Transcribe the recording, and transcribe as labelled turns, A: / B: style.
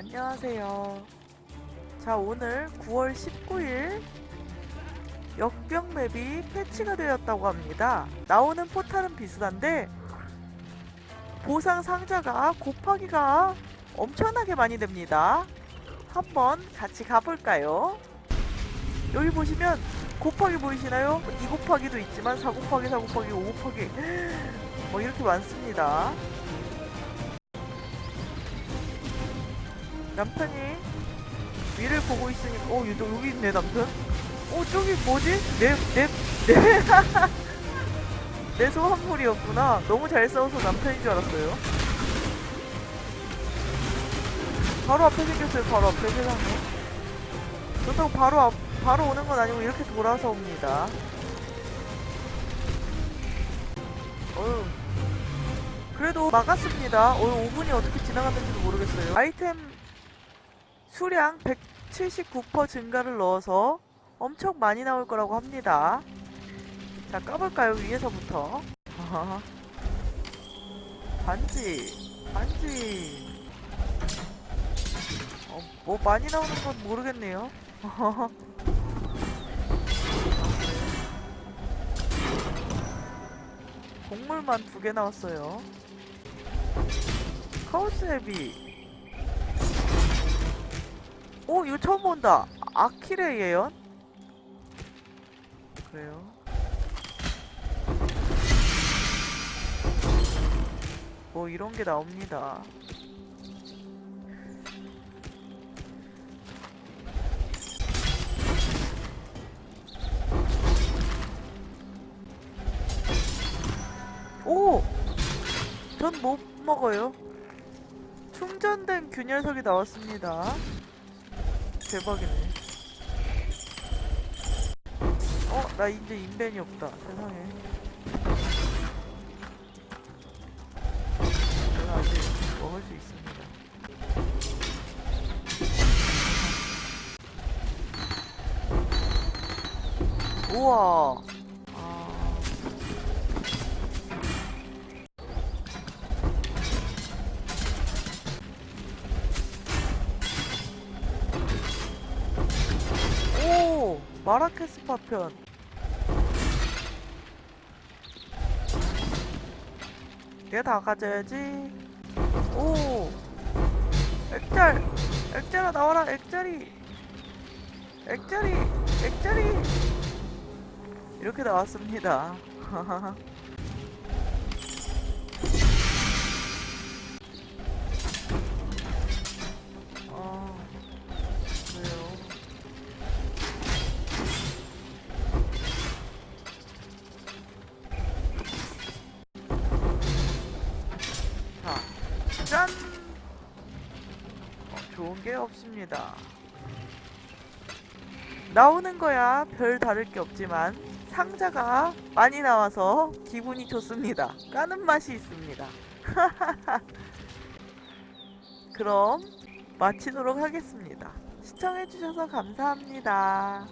A: 안녕하세요. 자, 오늘 9월 19일 역병 맵이 패치가 되었다고 합니다. 나오는 포탈은 비슷한데 보상 상자가 곱하기가 엄청나게 많이 됩니다. 한번 같이 가볼까요? 여기 보시면 곱하기 보이시나요? 2 곱하기도 있지만 4 곱하기 4 곱하기 5 곱하기 뭐 이렇게 많습니다. 남편이 위를 보고 있으니까 어 여기, 여기 있네 남편. 어 저기 뭐지? 내내내 내 소환물이었구나. 너무 잘 싸워서 남편인 줄 알았어요. 바로 앞에 생겼어요 바로 앞에 세상에. 그렇다고 바로 앞 바로 오는 건 아니고 이렇게 돌아서 옵니다. 어휴. 그래도 막았습니다. 어휴 5분이 어떻게 지나갔는지도 모르겠어요. 아이템 수량 179% 증가를 넣어서 엄청 많이 나올 거라고 합니다. 자, 까볼까요? 위에서부터. 반지, 반지. 어, 뭐 많이 나오는 건 모르겠네요. 곡물만 두 개 나왔어요. 카오스 헤비. 오 이거 처음 본다. 아키레 예언? 그래요? 뭐 이런 게 나옵니다. 오! 전 못 먹어요. 충전된 균열석이 나왔습니다 대박이네. 어, 나 이제 인벤이 없다. 세상에. 내가 아직 먹을 수 있습니다. 우와. 마라케스 파편. 얘다 가져야지. 오! 액짤! 액짤아 나와라, 액짤이! 액짤이! 액짤이! 이렇게 나왔습니다. 좋은 게 없습니다. 나오는 거야 별 다를 게 없지만 상자가 많이 나와서 기분이 좋습니다. 까는 맛이 있습니다. 그럼 마치도록 하겠습니다. 시청해주셔서 감사합니다.